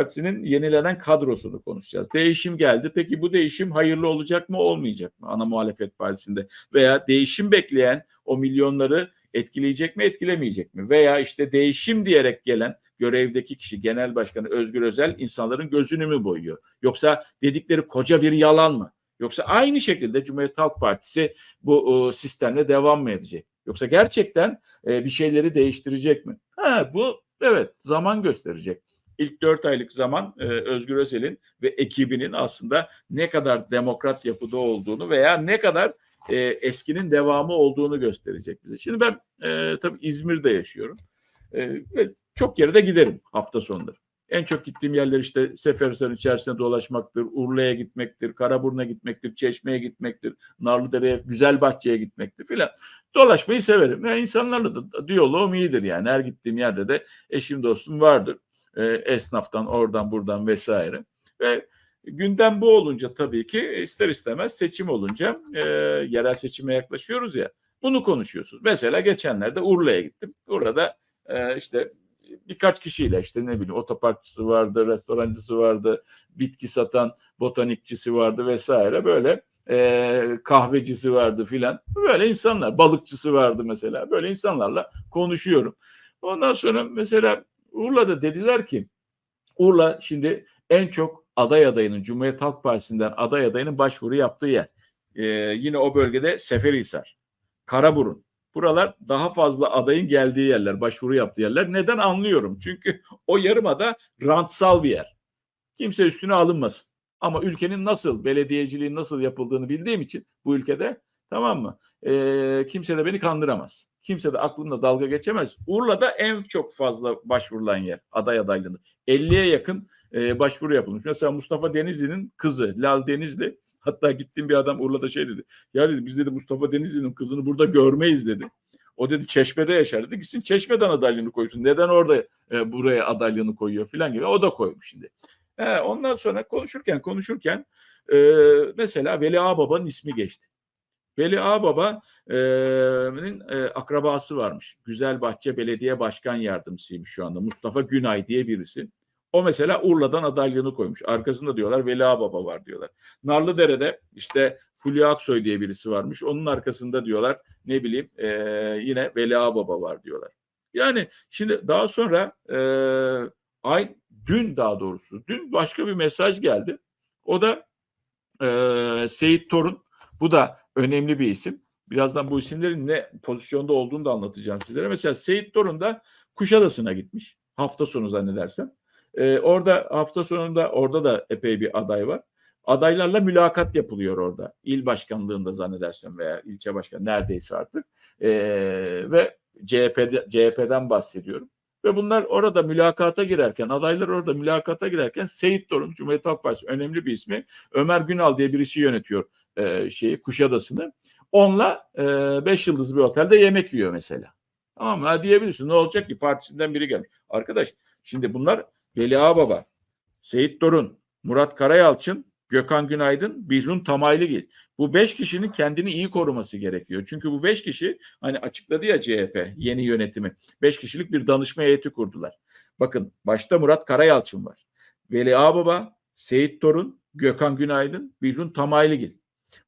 Partisi'nin yenilenen kadrosunu konuşacağız. Değişim geldi. Peki bu değişim hayırlı olacak mı olmayacak mı ana muhalefet partisinde? Veya değişim bekleyen o milyonları etkileyecek mi etkilemeyecek mi? Veya işte değişim diyerek gelen görevdeki kişi genel başkanı Özgür Özel insanların gözünü mü boyuyor? Yoksa dedikleri koca bir yalan mı? Yoksa aynı şekilde Cumhuriyet Halk Partisi bu o, sistemle devam mı edecek? Yoksa gerçekten e, bir şeyleri değiştirecek mi? Ha, bu evet zaman gösterecek. İlk dört aylık zaman e, Özgür Özel'in ve ekibinin aslında ne kadar demokrat yapıda olduğunu veya ne kadar e, eskinin devamı olduğunu gösterecek bize. Şimdi ben e, tabii İzmir'de yaşıyorum. E, çok yere de giderim hafta sonları. En çok gittiğim yerler işte Seferihisar'ın içerisinde dolaşmaktır, Urla'ya gitmektir, Karaburun'a gitmektir, Çeşme'ye gitmektir, Narlıdere'ye, Güzelbahçe'ye gitmektir filan. Dolaşmayı severim. Yani insanlarla da diyaloğum iyidir yani. Her gittiğim yerde de eşim dostum vardır. E, esnaftan oradan buradan vesaire. Ve gündem bu olunca tabii ki ister istemez seçim olunca e, yerel seçime yaklaşıyoruz ya. Bunu konuşuyorsunuz. Mesela geçenlerde Urla'ya gittim. Urla'da e, işte birkaç kişiyle işte ne bileyim otoparkçısı vardı, restorancısı vardı, bitki satan botanikçisi vardı vesaire böyle e, kahvecisi vardı filan. Böyle insanlar, balıkçısı vardı mesela. Böyle insanlarla konuşuyorum. Ondan sonra mesela Urla'da dediler ki Urla şimdi en çok aday adayının Cumhuriyet Halk Partisi'nden aday adayının başvuru yaptığı yer. E, yine o bölgede Seferihisar, Karaburun, Buralar daha fazla adayın geldiği yerler, başvuru yaptığı yerler. Neden anlıyorum? Çünkü o yarımada rantsal bir yer. Kimse üstüne alınmasın. Ama ülkenin nasıl, belediyeciliğin nasıl yapıldığını bildiğim için bu ülkede tamam mı? Ee, kimse de beni kandıramaz. Kimse de aklımda dalga geçemez. Urla'da en çok fazla başvurulan yer aday adaylığını. 50'ye yakın e, başvuru yapılmış. Mesela Mustafa Denizli'nin kızı Lal Denizli Hatta gittim bir adam Urla'da şey dedi. Ya dedi biz dedi Mustafa Denizli'nin kızını burada görmeyiz dedi. O dedi Çeşme'de yaşar dedi. Gitsin Çeşme'den adaylığını koysun. Neden orada e, buraya adaylığını koyuyor filan gibi. O da koymuş şimdi. He, ondan sonra konuşurken konuşurken e, mesela Veli Ağbaba'nın ismi geçti. Veli Ağbaba'nın e, akrabası varmış. Güzelbahçe Belediye Başkan Yardımcısıymış şu anda. Mustafa Günay diye birisi. O mesela Urla'dan adaylığını koymuş. Arkasında diyorlar Veli Baba var diyorlar. Narlıdere'de işte Fulya Aksoy diye birisi varmış. Onun arkasında diyorlar ne bileyim e, yine Veli Baba var diyorlar. Yani şimdi daha sonra e, ay dün daha doğrusu dün başka bir mesaj geldi. O da e, Seyit Torun. Bu da önemli bir isim. Birazdan bu isimlerin ne pozisyonda olduğunu da anlatacağım sizlere. Mesela Seyit Torun da Kuşadası'na gitmiş. Hafta sonu zannedersem. E, orada hafta sonunda orada da epey bir aday var. Adaylarla mülakat yapılıyor orada. İl başkanlığında zannedersem veya ilçe başkanı neredeyse artık. E, ve CHP'de, CHP'den bahsediyorum. Ve bunlar orada mülakata girerken, adaylar orada mülakata girerken Seyit Dorun, Cumhuriyet Halk Partisi önemli bir ismi. Ömer Günal diye birisi yönetiyor e, şeyi Kuşadası'nı. Onunla e, beş yıldızlı bir otelde yemek yiyor mesela. Tamam mı? Diyebilirsin. Ne olacak ki partisinden biri gelmiş. Arkadaş şimdi bunlar Veli Ağbaba, Seyit Dorun, Murat Karayalçın, Gökhan Günaydın, Bihlun Tamaylıgil. Bu beş kişinin kendini iyi koruması gerekiyor. Çünkü bu beş kişi hani açıkladı ya CHP yeni yönetimi. Beş kişilik bir danışma heyeti kurdular. Bakın başta Murat Karayalçın var. Veli Ağbaba, Seyit Torun, Gökhan Günaydın, Bihlun Tamaylıgil.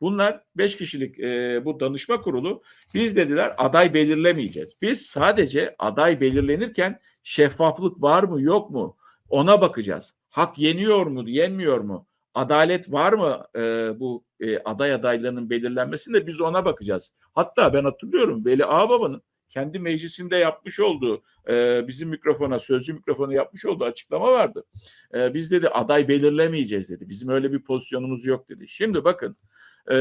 Bunlar beş kişilik e, bu danışma kurulu biz dediler aday belirlemeyeceğiz. Biz sadece aday belirlenirken şeffaflık var mı yok mu ona bakacağız. Hak yeniyor mu, yenmiyor mu? Adalet var mı e, bu e, aday adaylarının belirlenmesinde biz ona bakacağız. Hatta ben hatırlıyorum Veli Ağbaba'nın kendi meclisinde yapmış olduğu e, bizim mikrofona, sözcü mikrofona yapmış olduğu açıklama vardı. E, biz dedi aday belirlemeyeceğiz dedi. Bizim öyle bir pozisyonumuz yok dedi. Şimdi bakın e,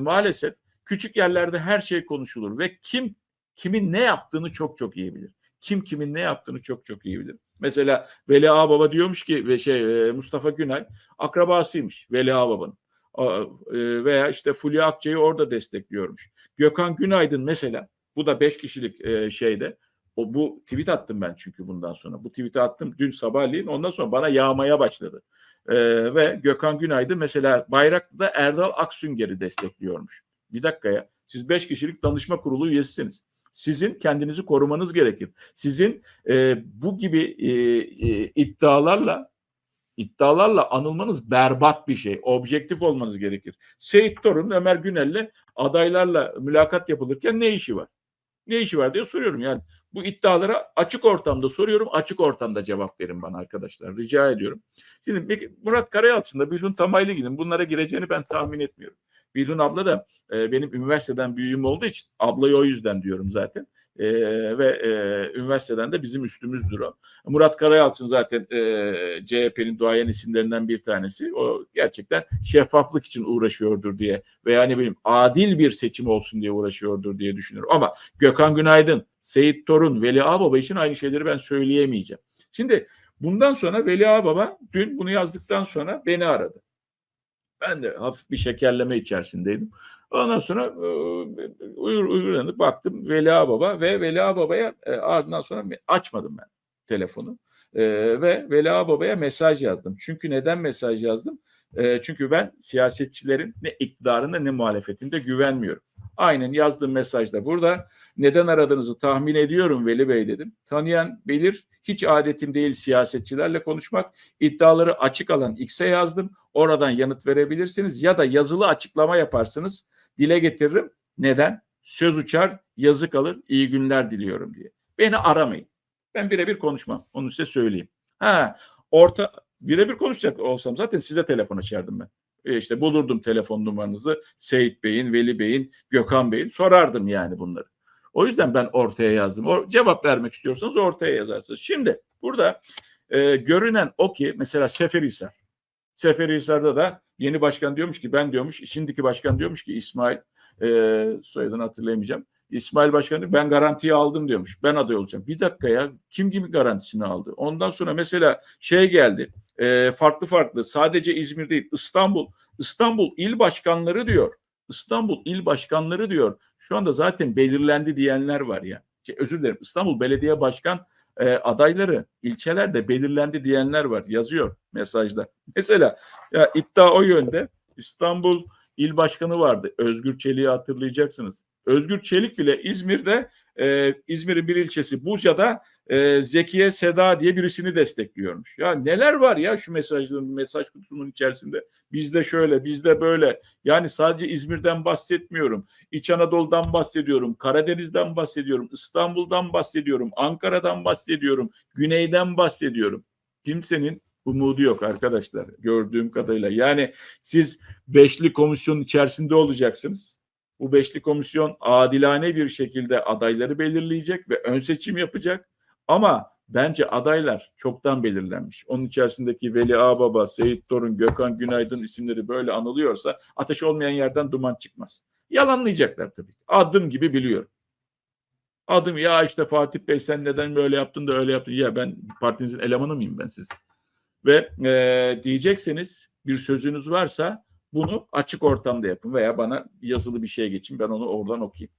maalesef küçük yerlerde her şey konuşulur ve kim kimin ne yaptığını çok çok iyi bilir. Kim kimin ne yaptığını çok çok iyi bilir. Mesela Veli Ağbaba diyormuş ki ve şey e, Mustafa Günay akrabasıymış Veli Ağbaba'nın. E, veya işte Fulya Akçay'ı orada destekliyormuş. Gökhan Günaydın mesela bu da beş kişilik e, şeyde o bu tweet attım ben çünkü bundan sonra. Bu tweet'i attım dün sabahleyin. Ondan sonra bana yağmaya başladı. Ee, ve Gökhan Günaydın mesela Bayraklı'da Erdal Aksünger'i destekliyormuş. Bir dakika ya. Siz beş kişilik danışma kurulu üyesisiniz. Sizin kendinizi korumanız gerekir. Sizin e, bu gibi e, e, iddialarla iddialarla anılmanız berbat bir şey. Objektif olmanız gerekir. Seyit Torun, Ömer Günel'le adaylarla mülakat yapılırken ne işi var? Ne işi var diye soruyorum. Yani bu iddialara açık ortamda soruyorum. Açık ortamda cevap verin bana arkadaşlar. Rica ediyorum. Şimdi Murat Karayalçın da Bilhun Tamaylıgil'in bunlara gireceğini ben tahmin etmiyorum. Bilhun abla da e, benim üniversiteden büyüğüm olduğu için ablayı o yüzden diyorum zaten. E, ve e, üniversiteden de bizim üstümüzdür o. Murat Karayalçın zaten e, CHP'nin duayen isimlerinden bir tanesi. O gerçekten şeffaflık için uğraşıyordur diye veya ne bileyim adil bir seçim olsun diye uğraşıyordur diye düşünüyorum. Ama Gökhan Günaydın, Seyit Torun, Veli Ağbaba için aynı şeyleri ben söyleyemeyeceğim. Şimdi bundan sonra Veli Ağbaba dün bunu yazdıktan sonra beni aradı. Ben de hafif bir şekerleme içerisindeydim. Ondan sonra e, uyur uyuranıp baktım Veli Baba ve Veli Baba'ya e, ardından sonra açmadım ben telefonu. E, ve Veli Baba'ya mesaj yazdım. Çünkü neden mesaj yazdım? E, çünkü ben siyasetçilerin ne iktidarında ne muhalefetinde güvenmiyorum. Aynen yazdığım mesajda burada. Neden aradığınızı tahmin ediyorum Veli Bey dedim. Tanıyan bilir hiç adetim değil siyasetçilerle konuşmak. İddiaları açık alan X'e yazdım. Oradan yanıt verebilirsiniz ya da yazılı açıklama yaparsınız. Dile getiririm. Neden? Söz uçar, yazı kalır. İyi günler diliyorum diye. Beni aramayın. Ben birebir konuşmam. Onu size söyleyeyim. Ha, orta birebir konuşacak olsam zaten size telefon açardım ben. E işte bulurdum telefon numaranızı Seyit Bey'in, Veli Bey'in, Gökhan Bey'in sorardım yani bunları. O yüzden ben ortaya yazdım. O, cevap vermek istiyorsanız ortaya yazarsınız. Şimdi burada e, görünen o ki mesela Seferihisar. Seferihisar'da da yeni başkan diyormuş ki ben diyormuş, şimdiki başkan diyormuş ki İsmail e, soyadını hatırlayamayacağım. İsmail Başkan diyor, ben garantiyi aldım diyormuş. Ben aday olacağım. Bir dakika ya kim gibi garantisini aldı? Ondan sonra mesela şey geldi. E, farklı farklı sadece İzmir değil İstanbul. İstanbul il başkanları diyor. İstanbul il başkanları diyor. Şu anda zaten belirlendi diyenler var ya. Şey, özür dilerim. İstanbul Belediye Başkan e, adayları ilçelerde belirlendi diyenler var. Yazıyor mesajda. Mesela ya iddia o yönde. İstanbul il başkanı vardı. Özgür Çelik'i hatırlayacaksınız. Özgür Çelik bile İzmir'de e, İzmir'in bir ilçesi Buca'da e, Zekiye Seda diye birisini destekliyormuş. Ya neler var ya şu mesajların mesaj kutusunun içerisinde. Bizde şöyle, bizde böyle. Yani sadece İzmir'den bahsetmiyorum. İç Anadolu'dan bahsediyorum. Karadeniz'den bahsediyorum. İstanbul'dan bahsediyorum. Ankara'dan bahsediyorum. Güney'den bahsediyorum. Kimsenin umudu yok arkadaşlar gördüğüm kadarıyla. Yani siz beşli komisyonun içerisinde olacaksınız. Bu beşli komisyon adilane bir şekilde adayları belirleyecek ve ön seçim yapacak. Ama bence adaylar çoktan belirlenmiş. Onun içerisindeki Veli Ağbaba, Seyit Torun, Gökhan Günaydın isimleri böyle anılıyorsa ateş olmayan yerden duman çıkmaz. Yalanlayacaklar tabii. Adım gibi biliyorum. Adım ya işte Fatih Bey sen neden böyle yaptın da öyle yaptın. Ya ben partinizin elemanı mıyım ben sizin? Ve e, diyecekseniz bir sözünüz varsa bunu açık ortamda yapın veya bana yazılı bir şeye geçin ben onu oradan okuyayım.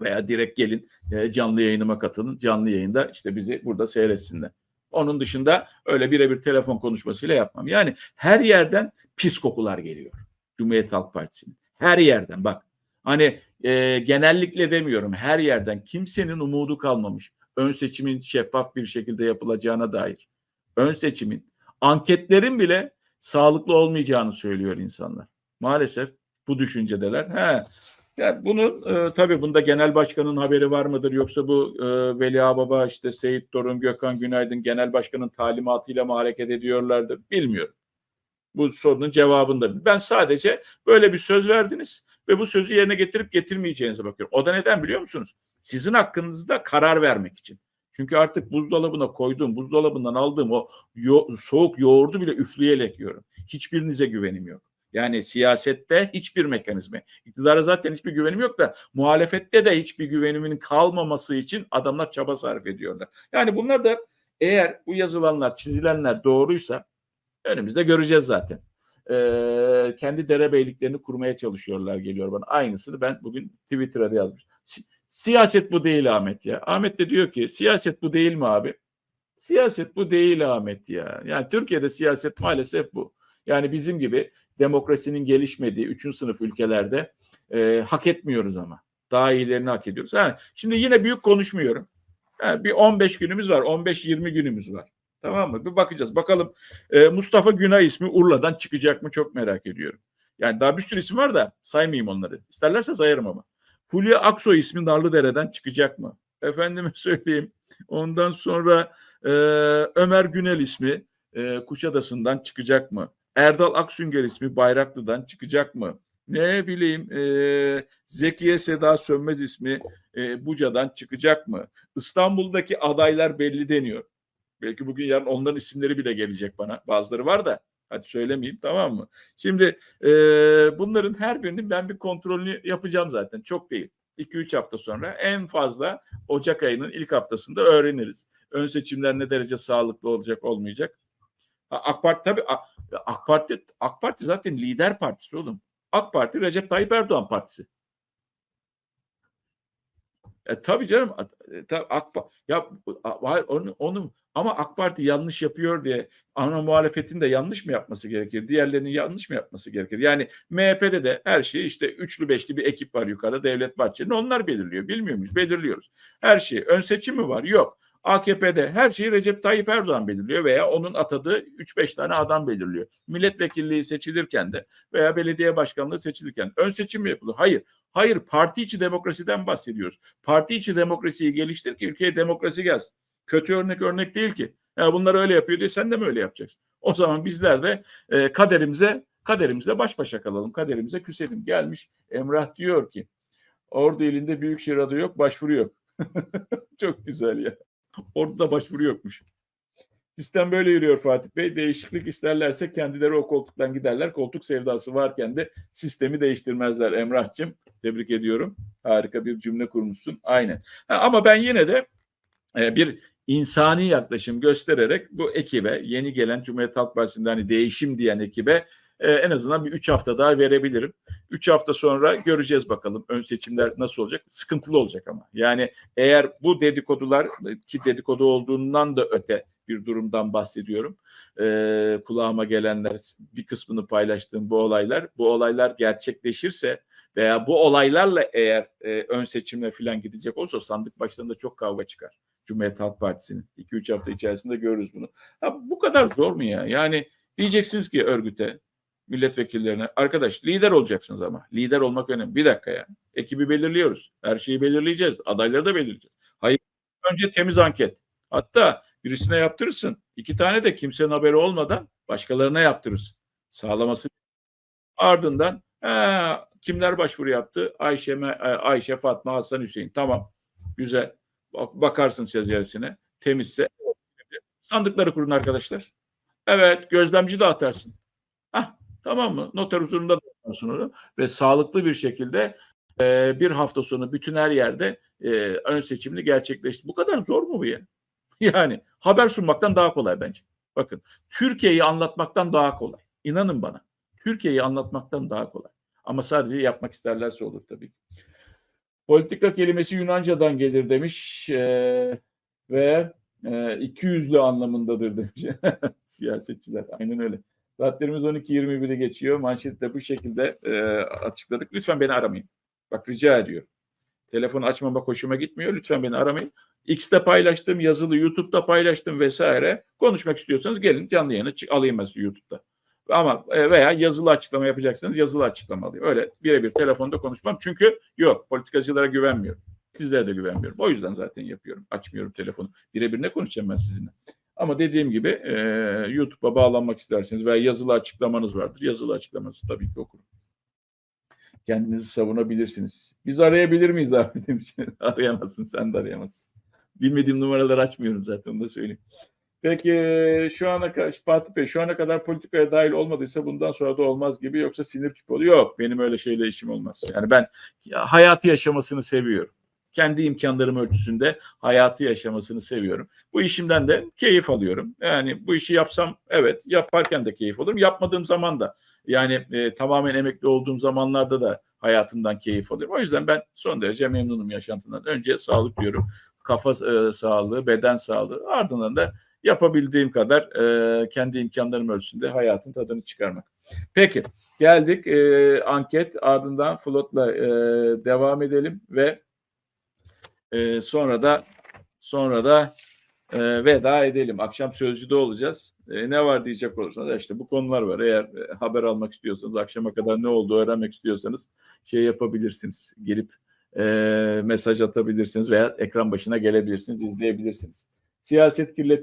Veya direkt gelin e, canlı yayınıma katılın. Canlı yayında işte bizi burada seyretsinler. Onun dışında öyle birebir telefon konuşmasıyla yapmam. Yani her yerden pis kokular geliyor. Cumhuriyet Halk Partisi'nin. Her yerden bak. Hani e, genellikle demiyorum her yerden kimsenin umudu kalmamış. Ön seçimin şeffaf bir şekilde yapılacağına dair. Ön seçimin, anketlerin bile sağlıklı olmayacağını söylüyor insanlar. Maalesef bu düşüncedeler. He, yani bunun e, tabii bunda genel başkanın haberi var mıdır yoksa bu e, Veli Baba işte Seyit Torun, Gökhan Günaydın genel başkanın talimatıyla mı hareket ediyorlardır bilmiyorum. Bu sorunun cevabında ben sadece böyle bir söz verdiniz ve bu sözü yerine getirip getirmeyeceğinize bakıyorum. O da neden biliyor musunuz? Sizin hakkınızda karar vermek için. Çünkü artık buzdolabına koyduğum, buzdolabından aldığım o yo soğuk yoğurdu bile üfleyerek yiyorum. Hiçbirinize güvenim yok. Yani siyasette hiçbir mekanizma. İktidara zaten hiçbir güvenim yok da muhalefette de hiçbir güvenimin kalmaması için adamlar çaba sarf ediyorlar. Yani bunlar da eğer bu yazılanlar, çizilenler doğruysa önümüzde göreceğiz zaten. Ee, kendi derebeyliklerini kurmaya çalışıyorlar geliyor bana. Aynısını ben bugün Twitter'a yazmış. Si siyaset bu değil Ahmet ya. Ahmet de diyor ki siyaset bu değil mi abi? Siyaset bu değil Ahmet ya. Yani Türkiye'de siyaset maalesef bu. Yani bizim gibi demokrasinin gelişmediği üçüncü sınıf ülkelerde e, hak etmiyoruz ama. Daha iyilerini hak ediyoruz. Ha, şimdi yine büyük konuşmuyorum. Ha, bir 15 günümüz var, 15-20 günümüz var. Tamam mı? Bir bakacağız. Bakalım e, Mustafa Günay ismi Urla'dan çıkacak mı çok merak ediyorum. Yani daha bir sürü isim var da saymayayım onları. İsterlerse sayarım ama. Fulya Aksoy ismi Narlıdere'den çıkacak mı? Efendime söyleyeyim. Ondan sonra e, Ömer Günel ismi e, Kuşadası'ndan çıkacak mı? Erdal Aksünger ismi Bayraklı'dan çıkacak mı? Ne bileyim e, Zekiye Seda Sönmez ismi e, Buca'dan çıkacak mı? İstanbul'daki adaylar belli deniyor. Belki bugün yarın onların isimleri bile gelecek bana. Bazıları var da hadi söylemeyeyim tamam mı? Şimdi e, bunların her birinin ben bir kontrolünü yapacağım zaten. Çok değil. 2-3 hafta sonra en fazla Ocak ayının ilk haftasında öğreniriz. Ön seçimler ne derece sağlıklı olacak olmayacak. AK Parti tabii AK Parti AK Parti zaten lider partisi oğlum. AK Parti Recep Tayyip Erdoğan partisi. E, tabii canım. E, tabii AK, ya hayır onu, onu ama AK Parti yanlış yapıyor diye ana muhalefetin de yanlış mı yapması gerekir? Diğerlerinin yanlış mı yapması gerekir? Yani MHP'de de her şeyi işte üçlü beşli bir ekip var yukarıda Devlet Bahçeli'nin onlar belirliyor. Bilmiyor muyuz? Belirliyoruz. Her şeyi. Ön seçim mi var? Yok. AKP'de her şeyi Recep Tayyip Erdoğan belirliyor veya onun atadığı 3-5 tane adam belirliyor. Milletvekilliği seçilirken de veya belediye başkanlığı seçilirken ön seçim mi yapılıyor? Hayır. Hayır parti içi demokrasiden bahsediyoruz. Parti içi demokrasiyi geliştir ki ülkeye demokrasi gelsin. Kötü örnek örnek değil ki. Ya bunlar öyle yapıyor diye sen de mi öyle yapacaksın? O zaman bizler de e, kaderimize kaderimizle baş başa kalalım. Kaderimize küselim. Gelmiş Emrah diyor ki Ordu ilinde büyükşehir adı yok, başvuru yok. Çok güzel ya. Orada başvuru yokmuş. Sistem böyle yürüyor Fatih Bey. Değişiklik isterlerse kendileri o koltuktan giderler. Koltuk sevdası varken de sistemi değiştirmezler Emrah'cığım. Tebrik ediyorum. Harika bir cümle kurmuşsun. Aynen. Ha, ama ben yine de e, bir insani yaklaşım göstererek bu ekibe yeni gelen Cumhuriyet Halk Partisi'nde hani değişim diyen ekibe e, en azından bir 3 hafta daha verebilirim. 3 hafta sonra göreceğiz bakalım ön seçimler nasıl olacak. Sıkıntılı olacak ama. Yani eğer bu dedikodular ki dedikodu olduğundan da öte bir durumdan bahsediyorum. E, kulağıma gelenler bir kısmını paylaştığım bu olaylar. Bu olaylar gerçekleşirse veya bu olaylarla eğer e, ön seçimle falan gidecek olsa sandık başlarında çok kavga çıkar. Cumhuriyet Halk Partisi'nin 2-3 hafta içerisinde görürüz bunu. Ha, bu kadar zor mu ya? Yani diyeceksiniz ki örgüte milletvekillerine arkadaş lider olacaksınız ama lider olmak önemli. Bir dakika ya. Ekibi belirliyoruz. Her şeyi belirleyeceğiz. Adayları da belirleyeceğiz. Hayır. Önce temiz anket. Hatta birisine yaptırırsın. İki tane de kimsenin haberi olmadan başkalarına yaptırırsın. Sağlaması. Ardından he, kimler başvuru yaptı? Ayşe, Ayşe, Fatma, Hasan, Hüseyin. Tamam. Güzel. Bakarsın çezirisine. Temizse. Sandıkları kurun arkadaşlar. Evet. Gözlemci de atarsın. Hah, tamam mı? Noter huzurunda da atarsın onu. Ve sağlıklı bir şekilde e, bir hafta sonu bütün her yerde e, ön seçimini gerçekleşti. Bu kadar zor mu bu ya? Yani haber sunmaktan daha kolay bence. Bakın Türkiye'yi anlatmaktan daha kolay. İnanın bana. Türkiye'yi anlatmaktan daha kolay. Ama sadece yapmak isterlerse olur tabii. Politika kelimesi Yunanca'dan gelir demiş ee, ve e, iki yüzlü anlamındadır demiş siyasetçiler. Aynen öyle. Saatlerimiz 12.21'i geçiyor. Manşette bu şekilde e, açıkladık. Lütfen beni aramayın. Bak rica ediyorum. Telefonu açmama hoşuma gitmiyor. Lütfen beni aramayın. X'te paylaştım, yazılı YouTube'da paylaştım vesaire. Konuşmak istiyorsanız gelin canlı yayına alayım ben YouTube'da. Ama e, veya yazılı açıklama yapacaksanız yazılı açıklama alayım. Öyle birebir telefonda konuşmam. Çünkü yok politikacılara güvenmiyorum. Sizlere de güvenmiyorum. O yüzden zaten yapıyorum. Açmıyorum telefonu. Birebir ne konuşacağım ben sizinle? Ama dediğim gibi e, YouTube'a bağlanmak isterseniz veya yazılı açıklamanız vardır. Yazılı açıklamanızı tabii ki okurum. Kendinizi savunabilirsiniz. Biz arayabilir miyiz abi. Arayamazsın sen de arayamazsın. Bilmediğim numaraları açmıyorum zaten onu da söyleyeyim. Peki şu ana kadar Fatih Bey şu ana kadar politikaya dahil olmadıysa bundan sonra da olmaz gibi yoksa sinir küpü oluyor. Yok benim öyle şeyle işim olmaz. Yani ben ya, hayatı yaşamasını seviyorum. Kendi imkanlarım ölçüsünde hayatı yaşamasını seviyorum. Bu işimden de keyif alıyorum. Yani bu işi yapsam evet yaparken de keyif alırım. Yapmadığım zaman da yani e, tamamen emekli olduğum zamanlarda da hayatımdan keyif alıyorum. O yüzden ben son derece memnunum yaşantımdan. Önce sağlık diyorum. Kafa e, sağlığı, beden sağlığı. Ardından da yapabildiğim kadar e, kendi imkanlarım ölçüsünde hayatın tadını çıkarmak. Peki geldik e, anket ardından Flot'la e, devam edelim ve e, sonra da sonra da e, veda edelim. Akşam Sözcü'de olacağız. E, ne var diyecek olursanız işte bu konular var. Eğer e, haber almak istiyorsanız, akşama kadar ne oldu öğrenmek istiyorsanız şey yapabilirsiniz. Gelip e, mesaj atabilirsiniz veya ekran başına gelebilirsiniz, izleyebilirsiniz. Siyaset kirleti